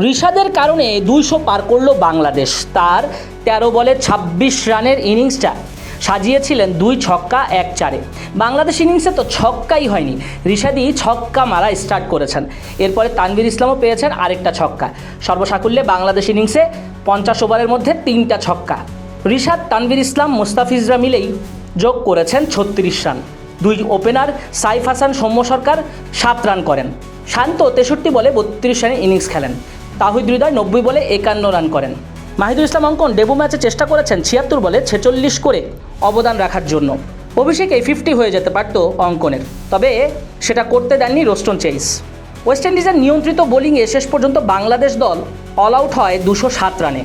ঋষাদের কারণে দুইশো পার করল বাংলাদেশ। তার তেরো বলে ২৬ রানের ইনিংসটা সাজিয়েছিলেন দুই ছক্কা, এক চারে। বাংলাদেশ ইনিংসে তো ছক্কাই হয়নি। ঋষাদি ছক্কা মারা স্টার্ট করেছেন। এরপরে তানভীর ইসলামও পেয়েছেন আরেকটা ছক্কা। সর্বসাকুল্যে বাংলাদেশ ইনিংসে পঞ্চাশ ওভারের মধ্যে তিনটা ছক্কা। ঋষাদ তানভীর ইসলাম মুস্তাফিজরা মিলেই যোগ করেছেন ছত্রিশ রান। দুই ওপেনার সাইফ হাসান, সৌম্য সরকার সাত রান করেন। শান্ত তেষট্টি বলে বত্রিশ রানের ইনিংস খেলেন। তাহিদ হৃদয় নব্বই বলে একান্ন রান করেন। মাহিদুল ইসলাম অঙ্কন ডেবু ম্যাচে চেষ্টা করেছেন ছিয়াত্তর বলে ছেচল্লিশ করে অবদান রাখার জন্য। অভিষেক ফিফটি হয়ে যেতে পারত অঙ্কনের। তবে সেটা করতে দেননি রোস্টন চেইস। ওয়েস্ট ইন্ডিজের নিয়ন্ত্রিত বোলিংয়ে শেষ পর্যন্ত বাংলাদেশ দল অল আউট হয় দুশো সাত রানে।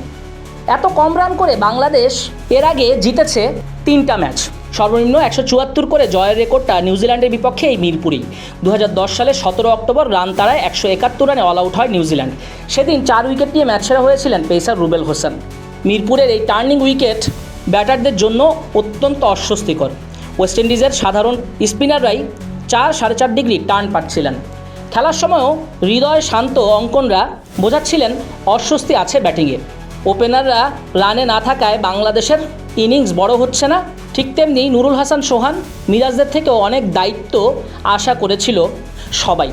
এত কম রান করে বাংলাদেশ এর আগে জিতেছে তিনটা ম্যাচ। সর্বনিম্ন একশো চুয়াত্তর করে জয়ের রেকর্ডটা নিউজিল্যান্ডের বিপক্ষে এই মিরপুরেই। দু সালে সতেরো অক্টোবর রান তারায় একশো একাত্তর রানে অল আউট হয় নিউজিল্যান্ড। সেদিন চার উইকেট নিয়ে ম্যাচ সেরা হয়েছিলেন পেসার রুবেল হোসেন। মিরপুরের এই টার্নিং উইকেট ব্যাটারদের জন্য অত্যন্ত অস্বস্তিকর। ওয়েস্ট ইন্ডিজের সাধারণ স্পিনাররাই চার সাড়ে চার ডিগ্রি টার্ন পাচ্ছিলেন। খেলার সময়ও হৃদয় শান্ত অঙ্কনরা বোঝাচ্ছিলেন অস্বস্তি আছে ব্যাটিংয়ে। ওপেনাররা রানে না থাকায় বাংলাদেশের ইনিংস বড় হচ্ছে না। ঠিক তেমনি নুরুল হাসান সোহান মিরাজদের থেকেও অনেক দায়িত্ব আশা করেছিল সবাই।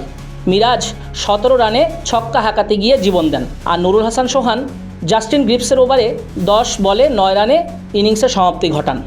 মিরাজ সতেরো রানে ছক্কা হাঁকাতে গিয়ে জীবন দেন। আর নুরুল হাসান সোহান, জাস্টিন গ্রিপসের ওভারে দশ বলে নয় রানে ইনিংসের সমাপ্তি ঘটান।